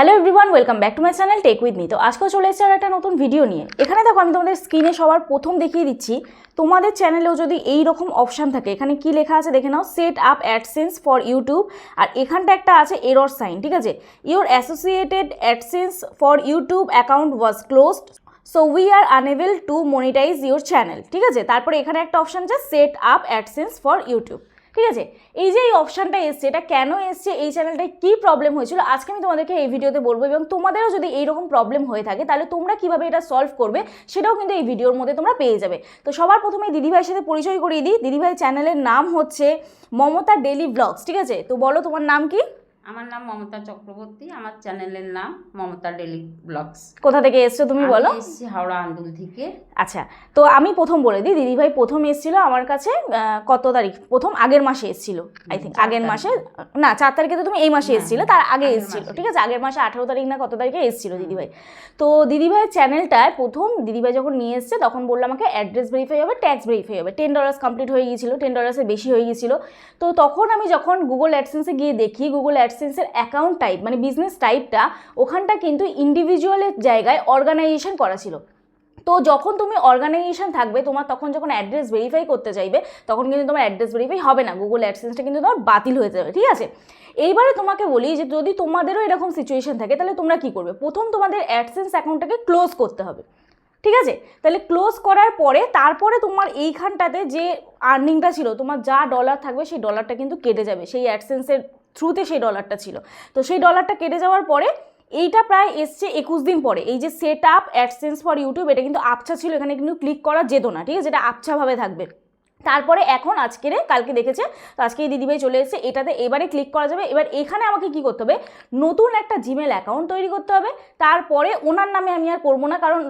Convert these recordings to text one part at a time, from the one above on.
Hello everyone welcome back to my channel tech with me তো আজকেও চলে এসেছে আর একটা নতুন ভিডিও নিয়ে। এখানে দেখো আমি তোমাদের স্ক্রিনে সবার প্রথম দেখিয়ে দিচ্ছি। তোমাদের চ্যানেলেও যদি এই রকম অপশান থাকে, এখানে কি লেখা আছে দেখে নাও set up AdSense for YouTube আর এখানটা একটা আছে এরর সাইন ঠিক আছে? Your associated AdSense for YouTube account was closed so we are unable to monetize your channel ঠিক আছে? তারপরে এখানে একটা অপশান আছে set up AdSense for YouTube ঠিক আছে? এই যে এই অপশানটা এসছে, এটা কেন এসছে, এই চ্যানেলটায় কী প্রবলেম হয়েছিল, আজকে আমি তোমাদেরকে এই ভিডিওতে বলব এবং তোমাদেরও যদি এইরকম প্রবলেম হয়ে থাকে, তাহলে তোমরা কীভাবে এটা সলভ করবে, সেটাও কিন্তু এই ভিডিওর মধ্যে তোমরা পেয়ে যাবে। তো সবার প্রথমে দিদিভাইয়ের সাথে পরিচয় করিয়ে দিই। দিদিভাই চ্যানেলের নাম হচ্ছে মমতা ডেলি ব্লগস ঠিক আছে? তো বলো তোমার নাম কি? আমার নাম মমতা চক্রবর্তী আমার চ্যানেলের নাম মমতা ডেলি ব্লগস। কোথা থেকে এসছো তুমি বলো? এসেছি হাওড়া আন্দুল থেকে। আচ্ছা তো আমি প্রথম বলে দিই দিদিভাই প্রথম এসেছিল আমার কাছে কত তারিখ? প্রথম আগের মাসে এসেছিল আই থিঙ্ক আগের মাসে না চার তারিখে তো তুমি এই মাসে এসেছিলে তার আগে এসেছিল ঠিক আছে? আগের মাসে আঠারো তারিখ না কত তারিখে এসেছিল দিদিভাই। তো দিদিভাইয়ের চ্যানেলটায় প্রথম দিদিভাই যখন নিয়ে এসছে তখন বলল আমাকে অ্যাড্রেস ভেরিফাই হবে ট্যাক্স ভেরিফাই হবে। টেন ডলার্স কমপ্লিট হয়ে গিয়েছিল টেন ডলার্সের বেশি হয়ে গিয়েছিল। তো তখন আমি যখন গুগল অ্যাডসেন্সে গিয়ে দেখি গুগল অ্যাডসেন্সের অ্যাকাউন্ট টাইপ মানে বিজনেস টাইপটা, ওখানটা কিন্তু ইন্ডিভিজুয়ালের জায়গায় অর্গানাইজেশন করা ছিল। তো যখন তুমি অর্গানাইজেশন থাকবে, তোমার তখন যখন অ্যাড্রেস ভেরিফাই করতে চাইবে, তখন কিন্তু তোমার অ্যাড্রেস ভেরিফাই হবে না। গুগল অ্যাডসেন্সটা কিন্তু তোমার বাতিল হয়ে যাবে, ঠিক আছে? এইবারে তোমাকে বলি যে যদি তোমাদেরও এরকম সিচুয়েশন থাকে, তাহলে তোমরা কি করবে? প্রথম তোমাদের অ্যাডসেন্স অ্যাকাউন্টটাকে ক্লোজ করতে হবে, ঠিক আছে? তাহলে ক্লোজ করার পরে, তারপরে তোমার এইখানটাতে যে আর্নিংটা ছিল, তোমার যা ডলার থাকবে, সেই ডলারটা কিন্তু কেটে যাবে। সেই অ্যাডসেন্সের থ্রুতে সেই ডলারটা ছিল। তো সেই ডলারটা কেটে যাওয়ার পরে এইটা প্রায় এসছে একুশ দিন পরে। এই যে set up AdSense for YouTube এটা কিন্তু আবছা ছিল, এখানে কিন্তু ক্লিক করা যেত না, ঠিক আছে? এটা আবছাভাবে থাকবে। তারপরে এখন আজকেরে, কালকে দেখেছে, তো আজকে এই দিদিভাই চলে এসেছে, এটাতে এবারে ক্লিক করা যাবে। এবার এখানে আমাকে কি করতে হবে? নতুন একটা জিমেল অ্যাকাউন্ট তৈরি করতে হবে। তারপরে ওনার নামে আমি আর করব না, কারণ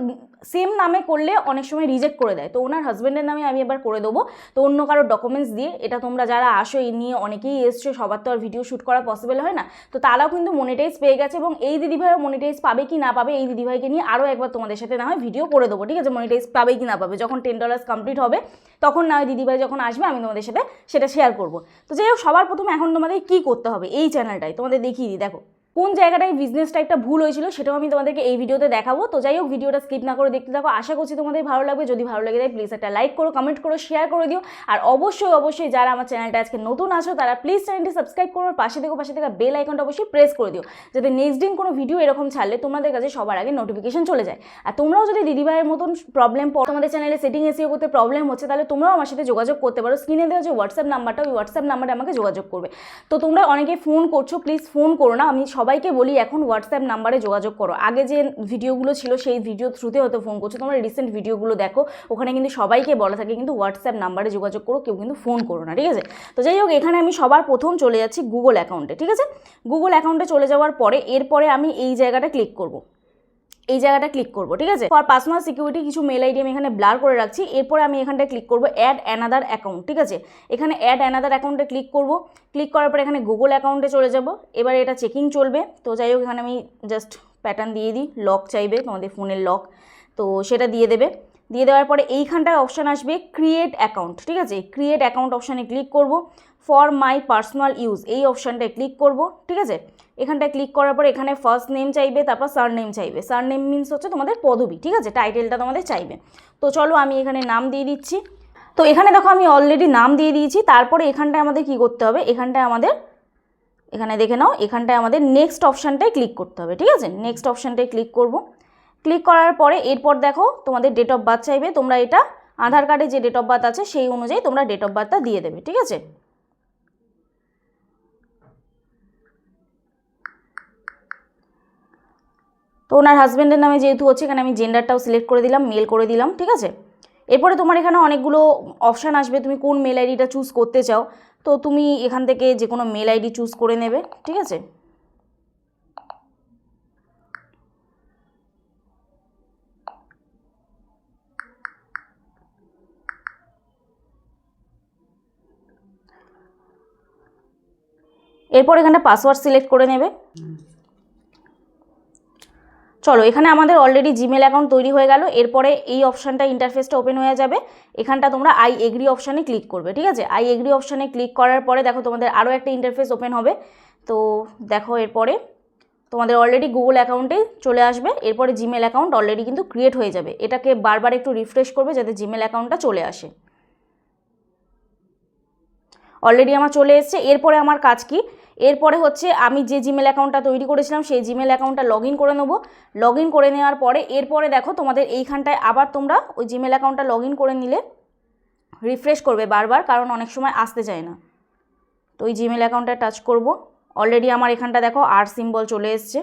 সেম নামে করলে অনেক সময় রিজেক্ট করে দেয়। তো ওনার হাজব্যান্ডের নামে আমি এবার করে দেবো। তো অন্য কারোর ডকুমেন্টস দিয়ে, এটা তোমরা যারা আসো, এই নিয়ে অনেকেই এসছো, সবার তো আর ভিডিও শ্যুট করা পসিবল হয় না। তো তারাও কিন্তু মনিটাইজ পেয়ে গেছে এবং এই দিদিভাইও মনিটাইজ পাবে কি না পাবে, এই দিদিভাইকে নিয়ে আরও একবার তোমাদের সাথে না হয় ভিডিও করে দেবো, ঠিক আছে? মনিটাইজ পাবে কি না পাবে? যখন টেন ডলার্স কমপ্লিট হবে, তখন না হয় দিদিভাই যখন আসবে, আমি তোমাদের সাথে সেটা শেয়ার করব। তো যাই হোক, সবার প্রথমে এখন তোমাদের কী করতে হবে? এই চ্যানেলটাই তোমাদের দেখিয়ে দিই, দেখো। কোন জায়গাটায় বিজনেস টাইপটা ভুল হয়েছিল সেটাও আমি তোমাদেরকে এই ভিডিওতে দেখাবো। তো যাই হোক ভিডিওটা স্কিপ না করে দেখতে থাকো। আশা করছি তোমাদের ভালো লাগবে। যদি ভালো লাগে তাই প্লিজ একটা লাইক করো কমেন্ট করো শেয়ার করে দিও। আর অবশ্যই অবশ্যই যারা আমার চ্যানেলটা আজকে নতুন আছো, তারা প্লিজ চ্যানেলটি সাবস্ক্রাইব করো। পাশে থেকে পাশে থেকে বেল আইকনটা অবশ্যই প্রেস করে দিও। যাতে নেক্সট দিন কোনো ভিডিও এরকম ছাড়লে তোমাদের কাছে সবার আগে নোটিফিকেশন চলে যায়। আর তোমরাও যদি দিদিভাইয়ের মতন প্রবলেম পড়ো তোমাদের চ্যানেলে সেটিং এসিও করতে প্রবলেম হচ্ছে, তাহলে তোমরাও আমার সাথে যোগাযোগ করতে পারো। স্ক্রিনে দেওয়া যে হোয়াটসঅ্যাপ নাম্বারটা ওই হোয়াটসঅ্যাপ নাম্বারে আমাকে যোগাযোগ করবে। তো তোমরা অনেকে ফোন করছ প্লিজ ফোন করো না। আমি সবাইকে বলি, এখন হোয়াটসঅ্যাপ নাম্বারে যোগাযোগ করো। আগে যে ভিডিওগুলো ছিল, সেই ভিডিও থ্রুতে হয়তো ফোন করছ। তোমরা রিসেন্ট ভিডিওগুলো দেখো, ওখানে কিন্তু সবাইকে বলা থাকে, কিন্তু হোয়াটসঅ্যাপ নাম্বারে যোগাযোগ করো, কেউ কিন্তু ফোন করো না, ঠিক আছে? তো যাই হোক, এখানে আমি সবার প্রথম চলে যাচ্ছি গুগল অ্যাকাউন্টে ঠিক আছে? গুগল অ্যাকাউন্টে চলে যাওয়ার পরে, এরপরে আমি এই জায়গাটা ক্লিক করব। এই জায়গাটা ক্লিক করব, ঠিক আছে? ফর পার্সোনাল সিকিউরিটি কিছু মেল আইডি আমি এখানে ব্লার করে রাখছি, এরপরে আমি এখানটায় ক্লিক করব অ্যাড অ্যানাদার অ্যাকাউন্ট ঠিক আছে? এখানে অ্যাড অ্যানাদার অ্যাকাউন্টে ক্লিক করব ক্লিক করার পরে এখানে গুগল অ্যাকাউন্টে চলে যাব, এবার এটা চেকিং চলবে, তো যাই হোক এখানে আমি জাস্ট প্যাটার্ন দিয়ে দিই লক চাইবে, তোমাদের ফোনের লক তো সেটা দিয়ে দেবে। দিয়ে দেওয়ার পরে এইখানটায় অপশান আসবে ক্রিয়েট অ্যাকাউন্ট ঠিক আছে? ক্রিয়েট অ্যাকাউন্ট অপশানে ক্লিক করব। ফর মাই পার্সোনাল ইউজ এই অপশানটায় ক্লিক করব, ঠিক আছে? এখানটায় ক্লিক করার পর এখানে ফার্স্ট নেম চাইবে, তারপর সার নেম চাইবে। সার নেম মিনস হচ্ছে তোমাদের পদবি, ঠিক আছে? টাইটেলটা তোমাদের চাইবে। তো চলো আমি এখানে নাম দিয়ে দিচ্ছি। তো এখানে দেখো আমি অলরেডি নাম দিয়ে দিয়েছি, তারপরে এখানটায় আমাদের কি করতে হবে? এখানটায় আমাদের, এখানে দেখে নাও, এখানটায় আমাদের নেক্সট অপশানটায় ক্লিক করতে হবে, ঠিক আছে? নেক্সট অপশানটায় ক্লিক করব। ক্লিক করার পরে এরপর দেখো তোমাদের ডেট অফ বার্থ চাইবে, তোমরা এটা আধার কার্ডে যে ডেট অফ বার্থ আছে সেই অনুযায়ী তোমরা ডেট অফ বার্থটা দিয়ে দেবে, ঠিক আছে? তো ওনার হাজব্যান্ডের নামে যেহেতু হচ্ছে, এখানে আমি জেন্ডারটাও সিলেক্ট করে দিলাম মেল করে দিলাম, ঠিক আছে? এরপরে তোমার এখানে অনেকগুলো অপশান আসবে, তুমি কোন মেল আইডিটা চুজ করতে চাও, তো তুমি এখান থেকে যে কোনো মেল আইডি চুজ করে নেবে, ঠিক আছে? এরপর এখানটা পাসওয়ার্ড সিলেক্ট করে নেবে। চলো, এখানে আমাদের অলরেডি জিমেল অ্যাকাউন্ট তৈরি হয়ে গেল। এরপরে এই অপশানটা ইন্টারফেসটা ওপেন হয়ে যাবে। এখানটা তোমরা আই এগ্রি অপশানে ক্লিক করবে, ঠিক আছে? আই এগ্রি অপশানে ক্লিক করার পরে দেখো তোমাদের আরও একটা ইন্টারফেস ওপেন হবে। তো দেখো এরপরে তোমাদের অলরেডি গুগল অ্যাকাউন্টে চলে আসবে। এরপরে জিমেল অ্যাকাউন্ট অলরেডি কিন্তু ক্রিয়েট হয়ে যাবে। এটাকে বারবার একটু রিফ্রেশ করবে যাতে জিমেল অ্যাকাউন্টটা চলে আসে। অলরেডি আমার চলে এসেছে। এরপরে আমার কাজ কি? এরপরে হচ্ছে আমি যে জিমেল অ্যাকাউন্টটা তৈরি করেছিলাম, সেই জিমেল অ্যাকাউন্টটা লগ ইন করে নেব। লগ ইন করে নেওয়ার পরে এরপরে দেখো তোমাদের এইখানটায় আবার তোমরা ওই জিমেল অ্যাকাউন্টটা লগ ইন করে নিলে রিফ্রেশ করবে বারবার, কারণ অনেক সময় আসতে চায় না। তো ওই জিমেল অ্যাকাউন্টটা টাচ করব। অলরেডি আমার এখানটা দেখো আর সিম্বল চলে এসছে।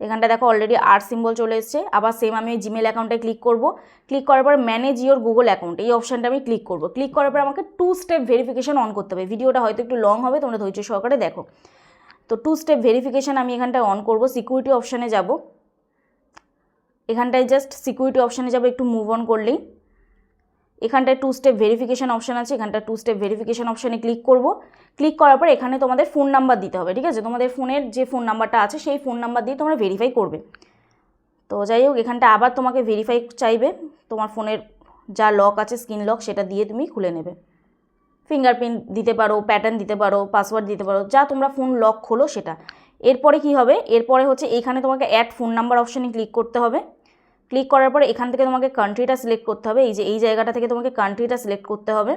এখানটা দেখো অলরেডি আর সিম্বল চলে এসছে। আবার সেম আমি জিমেল অ্যাকাউন্টে ক্লিক করব। ক্লিক করার পর ম্যানেজ ইওর গুগল অ্যাকাউন্ট এই অপশানটা আমি ক্লিক করব। ক্লিক করার পর আমাকে টু স্টেপ ভেরিফিকেশান অন করতে হবে। ভিডিওটা হয়তো একটু লং হবে, তোমরা ধৈর্য সহকারে দেখো। তো টু স্টেপ ভেরিফিকেশান আমি এখানটায় অন করব। সিকিউরিটি অপশানে যাব। এখানটায় জাস্ট সিকিউরিটি অপশানে যাব, একটু মুভ অন করলেই। এখানটায় টু স্টেপ ভেরিফিকেশান অপশান আছে এখানটা টু স্টেপ ভেরিফিকেশান অপশানে ক্লিক করব। ক্লিক করার পর এখানে তোমাদের ফোন নাম্বার দিতে হবে, ঠিক আছে? তোমাদের ফোনের যে ফোন নাম্বারটা আছে, সেই ফোন নাম্বার দিয়ে তোমরা ভেরিফাই করবে। তো যাই হোক, এখানটা আবার তোমাকে ভেরিফাই চাইবে। তোমার ফোনের যা লক আছে স্ক্রিন লক সেটা দিয়ে তুমি খুলে নেবে। ফিঙ্গারপ্রিন্ট দিতে পারো প্যাটার্ন দিতে পারো পাসওয়ার্ড দিতে পারো, যা তোমরা ফোন লক খোলো সেটা। এরপরে কি হবে? এরপরে হচ্ছে এখানে তোমাকে অ্যাড ফোন নাম্বার অপশানে ক্লিক করতে হবে। ক্লিক করার পরে এখান থেকে তোমাকে কান্ট্রিটা সিলেক্ট করতে হবে। এই যে এই জায়গাটা থেকে তোমাকে কান্ট্রিটা সিলেক্ট করতে হবে।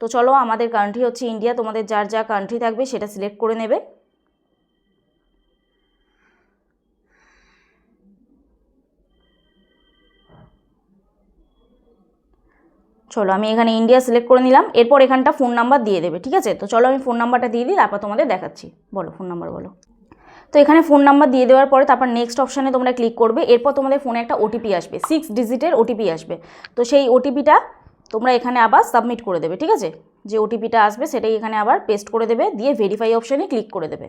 তো চলো আমাদের কান্ট্রি হচ্ছে ইন্ডিয়া তোমাদের যার যা কান্ট্রি থাকবে সেটা সিলেক্ট করে নেবে। চলো আমি এখানে ইন্ডিয়া সিলেক্ট করে নিলাম। এরপর এখানটা ফোন নাম্বার দিয়ে দেবে, ঠিক আছে? তো চলো আমি ফোন নাম্বারটা দিয়ে দিই, তারপর তোমাদের দেখাচ্ছি। বলো ফোন নাম্বার বলো। তো এখানে ফোন নাম্বার দিয়ে দেওয়ার পরে তারপর নেক্সট অপশানে তোমরা ক্লিক করবে, এরপর তোমাদের ফোনে একটা ওটিপি আসবে সিক্স ডিজিটের ওটিপি আসবে। তো সেই ওটিপিটা তোমরা এখানে আবার সাবমিট করে দেবে, ঠিক আছে? যে ওটিপিটা আসবে সেটাই এখানে আবার পেস্ট করে দেবে, দিয়ে ভেরিফাই অপশানে ক্লিক করে দেবে।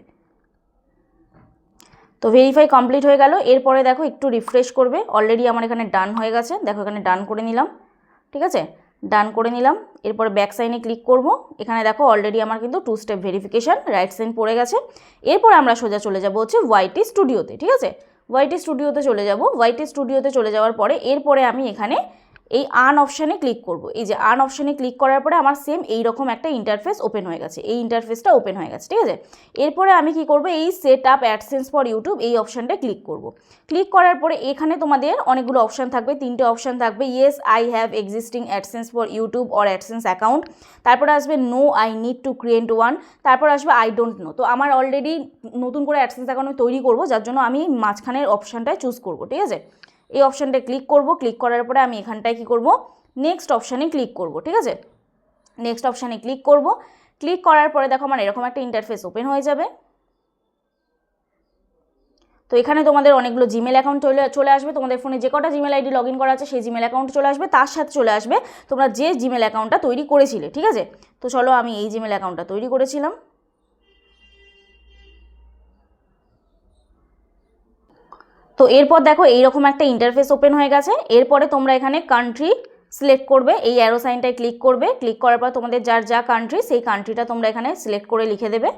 তো ভেরিফাই কমপ্লিট হয়ে গেল, এরপরে দেখো একটু রিফ্রেশ করবে অলরেডি আমার এখানে ডান হয়ে গেছে, দেখো এখানে ডান করে নিলাম, ঠিক আছে? ডান করে নিলাম। এরপরে ব্যাক সাইনে ক্লিক করব। এখানে দেখো অলরেডি আমার কিন্তু two step verification right sign পড়ে গেছে। এরপর আমরা সোজা চলে যাব হচ্ছে ওয়াইটি স্টুডিওতে ঠিক আছে? ওয়াইটি স্টুডিওতে চলে যাব। ওয়াইটি স্টুডিওতে চলে যাওয়ার পরে এরপরে আমি এখানে এই আন অপশানে ক্লিক করব। এই যে আন অপশানে ক্লিক করার পরে আমার সেম এই রকম একটা ইন্টারফেস ওপেন হয়ে গেছে। এই ইন্টারফেসটা ওপেন হয়ে গেছে, ঠিক আছে? এরপরে আমি কি করব? এই set up AdSense for YouTube এই অপশানটা ক্লিক করব। ক্লিক করার পরে এখানে তোমাদের অনেকগুলো অপশান থাকবে। তিনটে অপশান থাকবে। Yes I have existing AdSense for YouTube or AdSense account তারপরে আসবে no I need to create one তারপর আসবে আই ডোন্ট নো তো আমার অলরেডি নতুন করে অ্যাডসেন্স অ্যাকাউন্ট তৈরি করব। যার জন্য আমি মাঝখানের অপশানটায় চুজ করব, ঠিক আছে? এই অপশানটায় ক্লিক করব ক্লিক করার পরে আমি এখানটায় কী করব? নেক্সট অপশানে ক্লিক করব, ঠিক আছে? নেক্সট অপশানে ক্লিক করব ক্লিক করার পরে দেখো আমার এরকম একটা ইন্টারফেস ওপেন হয়ে যাবে। তো এখানে তোমাদের অনেকগুলো জিমেল অ্যাকাউন্ট চলে চলে আসবে। তোমাদের ফোনে যে কটা জিমেল আইডি লগ ইন করা আছে, সেই জিমেল অ্যাকাউন্ট চলে আসবে। তার সাথে চলে আসবে তোমরা যে জিমেল অ্যাকাউন্টটা তৈরি করেছিলে, ঠিক আছে? তো চলো আমি এই জিমেল অ্যাকাউন্টটা তৈরি করেছিলাম। তো এরপর দেখো এইরকম একটা ইন্টারফেস ওপেন হয়ে গেছে। এরপরে তোমরা এখানে কান্ট্রি সিলেক্ট করবে, এই অ্যারো সাইনটায় ক্লিক করবে। ক্লিক করার পর তোমাদের যার যা কান্ট্রি সেই কান্ট্রিটা তোমরা এখানে সিলেক্ট করে লিখে দেবে।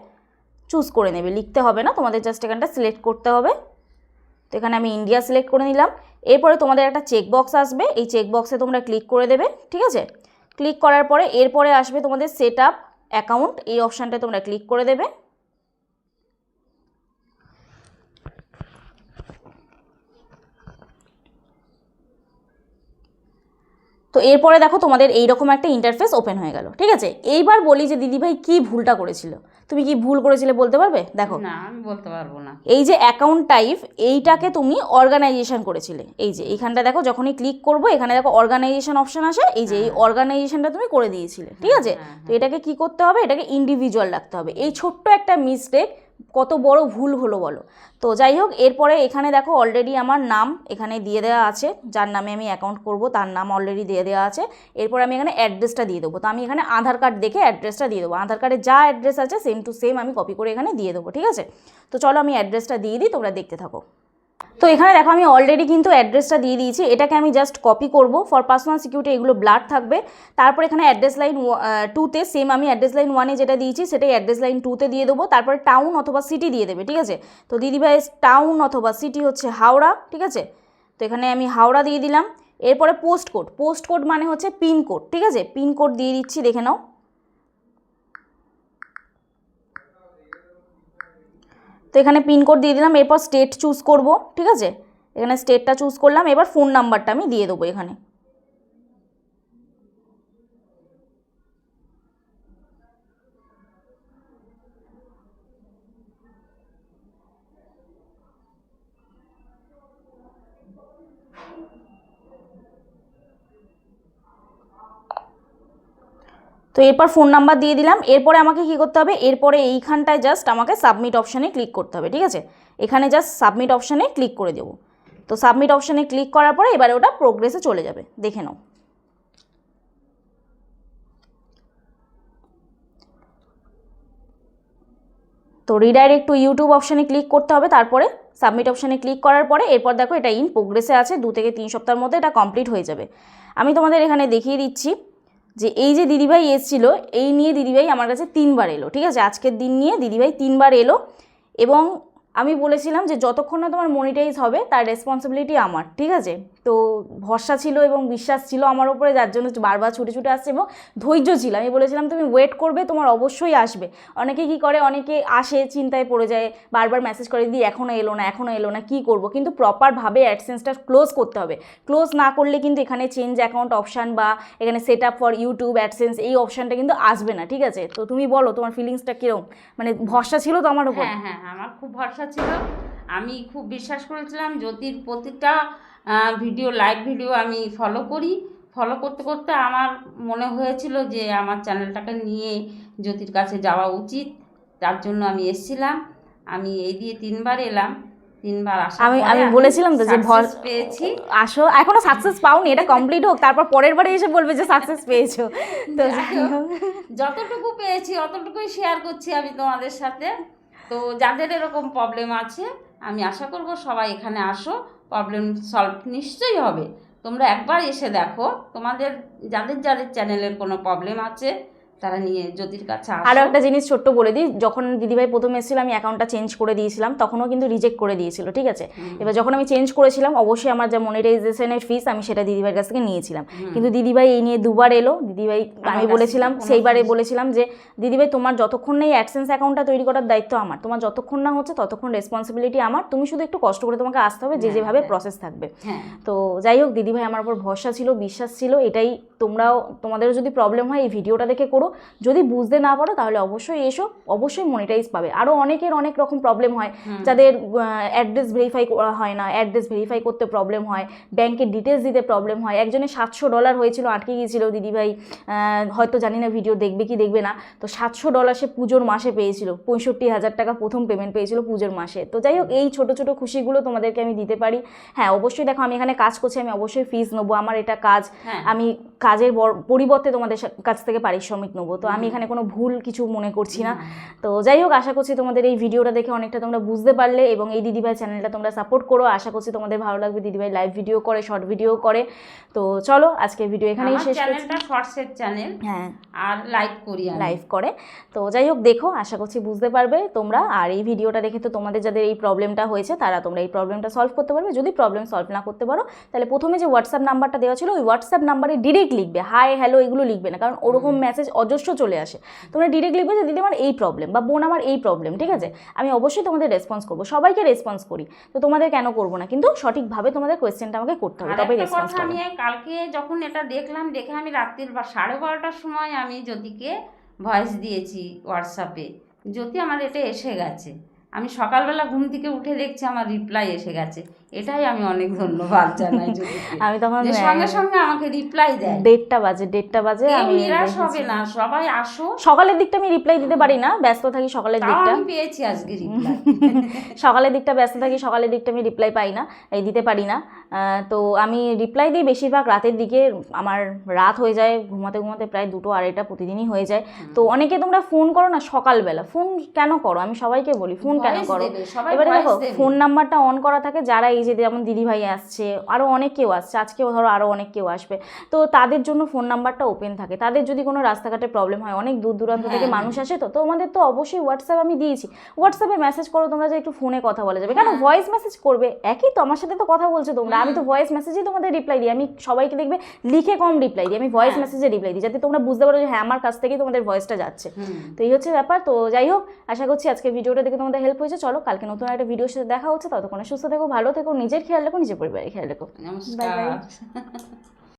চুজ করে নেবে, লিখতে হবে না, তোমাদের জাস্ট এখানটা সিলেক্ট করতে হবে। তো এখানে আমি ইন্ডিয়া সিলেক্ট করে নিলাম। এরপরে তোমাদের একটা চেক বক্স আসবে, এই চেক বক্সে তোমরা ক্লিক করে দেবে, ঠিক আছে? ক্লিক করার পরে এরপরে আসবে তোমাদের সেট আপ অ্যাকাউন্ট এই অপশানটা তোমরা ক্লিক করে দেবে। তো এরপরে দেখো তোমাদের এইরকম একটা ইন্টারফেস ওপেন হয়ে গেল ঠিক আছে? এইবার বলি যে দিদিভাই কি ভুলটা করেছিল। তুমি কি ভুল করেছিলে বলতে পারবে? দেখো। না আমি বলতে পারব না। এই যে অ্যাকাউন্ট টাইপ এইটাকে তুমি অর্গানাইজেশন করেছিলে। এই যে এইখানটা দেখো যখনই ক্লিক করব এখানে দেখো অর্গানাইজেশন অপশন আসে। এই যে এই অর্গানাইজেশনটা তুমি করে দিয়েছিলে ঠিক আছে? হ্যাঁ, তো এটাকে কি করতে হবে? এটাকে ইন্ডিভিজুয়াল রাখতে হবে। এই ছোট্ট একটা মিস্টেক কত বড় ভুল হলো বলো। তো যাই হোক, এরপরে এখানে দেখো অলরেডি আমার নাম এখানে দিয়ে দেওয়া আছে। যার নামে আমি অ্যাকাউন্ট করব, তার নাম অলরেডি দিয়ে দেওয়া আছে। এরপর আমি এখানে অ্যাড্রেসটা দিয়ে দেবো। তো আমি এখানে আধার কার্ড দেখে অ্যাড্রেসটা দিয়ে দেবো। আধার কার্ডে যা অ্যাড্রেস আছে সেম টু সেম আমি কপি করে এখানে দিয়ে দেবো, ঠিক আছে? তো চলো আমি অ্যাড্রেসটা দিয়ে দিই, তোমরা দেখতে থাকো। তো এখানে দেখো আমি অলরেডি কিন্তু অ্যাড্রেসটা দিয়ে দিয়েছি। এটাকে আমি জাস্ট কপি করব। ফর পার্সোনাল সিকিউরিটি এগুলো ব্লাড থাকবে। তারপর এখানে অ্যাড্রেস লাইন টুতে সেম আমি অ্যাড্রেস লাইন ওয়ানে যেটা দিয়েছি, সেটাই অ্যাড্রেস লাইন টুতে দিয়ে দেবো। তারপরে টাউন অথবা সিটি দিয়ে দেবে, ঠিক আছে? তো দিদিভাই টাউন অথবা সিটি হচ্ছে হাওড়া, ঠিক আছে? তো এখানে আমি হাওড়া দিয়ে দিলাম। এরপরে পোস্ট কোড পোস্ট কোড মানে হচ্ছে পিনকোড ঠিক আছে? পিনকোড দিয়ে দিচ্ছি, দেখে নাও। তো এখানে পিনকোড দিয়ে দিলাম, এরপর স্টেট চুজ করব, ঠিক আছে? এখানে স্টেটটা চুজ করলাম, এবার ফোন নাম্বারটা আমি দিয়ে দেবো এখানে। তো এরপর ফোন নাম্বার দিয়ে দিলাম। এরপরে আমাকে কি করতে হবে? এরপরে এইখানটায় জাস্ট আমাকে সাবমিট অপশানে ক্লিক করতে হবে, ঠিক আছে? এখানে জাস্ট সাবমিট অপশানে ক্লিক করে দেবো। তো সাবমিট অপশানে ক্লিক করার পরে এবারে ওটা প্রোগ্রেসে চলে যাবে। দেখে নাও। তো রিডাইরেক্ট টু ইউটিউব অপশানে ক্লিক করতে হবে, তারপরে সাবমিট অপশানে ক্লিক করার পরে এরপর দেখো এটা ইন প্রোগ্রেসে আছে, দু থেকে তিন সপ্তাহের মধ্যে এটা কমপ্লিট হয়ে যাবে। আমি তোমাদের এখানে দেখিয়ে দিচ্ছি। যে এই যে দিদিভাই এসেছিল, এই নিয়ে দিদিভাই আমার কাছে তিনবার এলো, ঠিক আছে? আজকের দিন নিয়ে দিদিভাই তিনবার এলো এবং আমি বলেছিলাম যে যতক্ষণ না তোমার মনিটাইজ হবে, তার রেসপন্সিবিলিটি আমার, ঠিক আছে? তো ভরসা ছিল এবং বিশ্বাস ছিল আমার উপরে, যার জন্য বারবার ছুটে ছুটে আসছে এবং ধৈর্য ছিল। আমি বলেছিলাম, তুমি ওয়েট করবে, তোমার অবশ্যই আসবে। অনেকে কি করে, অনেকে আসে, চিন্তায় পড়ে যায়, বারবার মেসেজ করে দিই এখনও এলো না এখনও এলো না, কী করব? কিন্তু প্রপারভাবে অ্যাডসেন্সটা ক্লোজ করতে হবে। ক্লোজ না করলে কিন্তু এখানে চেঞ্জ অ্যাকাউন্ট অপশান বা এখানে set up for YouTube AdSense এই অপশানটা কিন্তু আসবে না, ঠিক আছে? তো তুমি বলো, তোমার ফিলিংসটা কীরকম মানে ভরসা ছিল তো আমার উপর? হ্যাঁ হ্যাঁ আমার খুব ভরসা ছিল। আমি খুব বিশ্বাস করেছিলাম, জ্যোতির প্রতিটা ভিডিও লাইভ ভিডিও আমি ফলো করি। ফলো করতে করতে আমার মনে হয়েছিল যে আমার চ্যানেলটাকে নিয়ে জ্যোতির কাছে যাওয়া উচিত। তার জন্য আমি এসেছিলাম। আমি এই দিয়ে তিনবার এলাম। তিনবার আমি আমি বলেছিলাম তো যে ভর পেয়েছি। আসো। এখনও সাকসেস পাওনি। এটা কমপ্লিট হোক। তারপর পরের বারে এসে বলবে যে সাকসেস পেয়েছ। তো যতটুকু পেয়েছি অতটুকুই শেয়ার করছি আমি তোমাদের সাথে। তো যাদের এরকম প্রবলেম আছে আমি আশা করব সবাই এখানে আসো। প্রবলেম সলভ নিশ্চয়ই হবে। তোমরা একবার এসে দেখো, তোমাদের যাদের যাদের চ্যানেলের কোনো প্রবলেম আছে তারা নিয়ে জ্যোতির কাছে আরও একটা জিনিস ছোট্ট বলে দিই যখন দিদিভাই প্রথম এসেছিল আমি অ্যাকাউন্টটা চেঞ্জ করে দিয়েছিলাম তখনও কিন্তু রিজেক্ট করে দিয়েছিল ঠিক আছে? এবার যখন আমি চেঞ্জ করেছিলাম অবশ্যই আমার যা মনিটাইজেশনের ফিস আমি সেটা দিদিভাইয়ের কাছ থেকে নিয়েছিলাম। কিন্তু দিদিভাই এই নিয়ে দুবার এলো দিদিভাই আমি বলেছিলাম সেইবারে বলেছিলাম যে দিদিভাই তোমার যতক্ষণ না এই অ্যাডসেন্স অ্যাকাউন্টটা তৈরি করার দায়িত্ব আমার তোমার যতক্ষণ না হচ্ছে ততক্ষণ রেসপন্সিবিলিটি আমার তুমি শুধু একটু কষ্ট করে তোমাকে আসতে হবে যে হ্যাঁ, যেভাবে হ্যাঁ। প্রসেস থাকবে। হ্যাঁ। তো যাই হোক দিদিভাই আমার উপর ভরসা ছিল বিশ্বাস ছিল এটাই তোমরাও তোমাদেরও যদি প্রবলেম হয় এই ভিডিওটা দেখে করো। যদি বুঝতে না পারো তাহলে অবশ্যই এসো অবশ্যই মনিটাইজ পাবে। আরও অনেকের অনেক রকম প্রবলেম হয়। যাদের অ্যাড্রেস ভেরিফাই করা হয় না অ্যাড্রেস ভেরিফাই করতে প্রবলেম হয় ব্যাংকের ডিটেলস দিতে প্রবলেম হয়। একজনের সাতশো ডলার হয়েছিল আটকে গিয়েছিল দিদিভাই হয়তো জানি না ভিডিও দেখবে কি দেখবে না। তো সাতশো ডলার সে পুজোর মাসে পেয়েছিল পঁয়ষট্টি হাজার টাকা প্রথম পেমেন্ট পেয়েছিল পুজোর মাসে। তো যাই হোক এই ছোটো ছোটো খুশিগুলো তোমাদেরকে আমি দিতে পারি। হ্যাঁ অবশ্যই দেখো আমি এখানে কাজ করছি আমি অবশ্যই ফিজ নেব। আমার এটা কাজ হ্যাঁ। আমি কাজের পরিবর্তে তোমাদের কাছ থেকে পারিশ্রমিক নেব। তো আমি এখানে কোনো ভুল কিছু মনে করছি না। তো যাই হোক আশা করছি তোমাদের এই ভিডিওটা দেখে অনেকটা তোমরা বুঝতে পারলে এবং এই দিদিভাই চ্যানেলটা তোমরা সাপোর্ট করো। আশা করছি তোমাদের ভালো লাগবে। দিদিভাই লাইভ ভিডিও করে শর্ট ভিডিও করে। তো চলো আজকে ভিডিও এখানেই শেষ চ্যানেলটা শর্টসের চ্যানেল হ্যাঁ। আর লাইভ করি লাইভ করে। তো যাই হোক দেখো আশা করছি বুঝতে পারবে তোমরা। আর এই ভিডিওটা দেখে তো তোমাদের যাদের এই প্রবলেমটা হয়েছে তারা তোমরা এই প্রবলেমটা সলভ করতে পারবে। যদি প্রবলেম সলভ না করতে পারো তাহলে প্রথমে যে হোয়াটসঅ্যাপ নাম্বারটা দেওয়া ছিল ওই হোয়াটসঅ্যাপ নাম্বারে ডিরেক্ট লিখবে। হাই হ্যালো এগুলো লিখবে না। কারণ ওরকম মেসেজ অজস্র চলে আসে। তোমরা ডিরেক্ট লিখবে যে দিদি আমার এই প্রবলেম বা বোন আমার এই প্রবলেম ঠিক আছে? আমি অবশ্যই তোমাদের রেসপন্স করব। সবাইকে রেসপন্স করি। তো তোমাদের কেন করব না? কিন্তু সঠিকভাবে তোমাদের কোয়েশ্চেনটা আমাকে করতে হবে। তবে রেসপন্স আমি কালকে যখন এটা দেখলাম দেখে আমি রাত্রির বা সাড়ে বারোটার সময় আমি জ্যোতিকে ভয়েস দিয়েছি হোয়াটসঅ্যাপে জ্যোতি আমার এটা এসে গেছে। আমি সকালবেলা ঘুম থেকে উঠে দেখছি আমার রিপ্লাই এসে গেছে। এটাই আমি অনেক ধন্যবাদ জানাই আমি তখন সঙ্গে সঙ্গে আমাকে রিপ্লাই দেয়। দেড়টা বাজে দেড়টা বাজে আমি নিরাশ হবে না সবাই আসো। সকালের দিকটা আমি রিপ্লাই দিতে পারি না ব্যস্ত থাকি সকালের দিকটা। আমি পেয়েছি আজকে রিপ্লাই সকালের দিকটা ব্যস্ত থাকি সকালের দিকটা আমি রিপ্লাই পাই না এই দিতে পারি না। তো আমি রিপ্লাই দিই বেশিরভাগ রাতের দিকে আমার রাত হয়ে যায় ঘুমাতে ঘুমাতে প্রায় দুটো আড়াইটা প্রতিদিনই হয়ে যায়। তো অনেকে তোমরা ফোন করো না সকালবেলা ফোন কেন করো? আমি সবাইকে বলি ফোন কেন করো? এবারে দেখো ফোন নাম্বারটা অন করা থাকে যারা এই যে যেমন দিদিভাই আসছে আরও অনেক কেউ আসছে আজকেও ধরো আরও অনেক কেউ আসবে। তো তাদের জন্য ফোন নাম্বারটা ওপেন থাকে। তাদের যদি কোনো রাস্তাঘাটে প্রবলেম হয় অনেক দূর দূরান্ত থেকে হ্যাঁ। মানুষ আসে তো তো আমাদের তো অবশ্যই হোয়াটসঅ্যাপ আমি দিয়েছি। হোয়াটসঅ্যাপে মেসেজ করো তোমরা যে একটু ফোনে কথা বলা যাবে। কেন হ্যাঁ। ভয়েস মেসেজ করবে? একই তো আমার সাথে তো কথা বলছো তোমরা। আমি তো ভয়েস মেসেজেই তোমাদের রিপ্লাই দিই। আমি সবাইকে দেখবে লিখে কম রিপ্লাই দিই। আমি ভয়েস হ্যাঁ। মেসেজে রিপ্লাই দিই যাতে তোমরা বুঝতে পারো যে হ্যাঁ আমার কাছ থেকেই তোমাদের ভয়েসটা যাচ্ছে। তো এই হচ্ছে ব্যাপার। তো যাই হোক আশা করছি আজকে ভিডিওটা দেখে তোমাদের হেল্প হয়েছে। চলো কালকে নতুন একটা ভিডিওর সাথে দেখা হচ্ছে। ততক্ষণে সুস্থ থেকো ভালো থেকো নিজের খেয়াল রাখো নিজের পরিবারের খেয়াল রাখো। নমস্কার।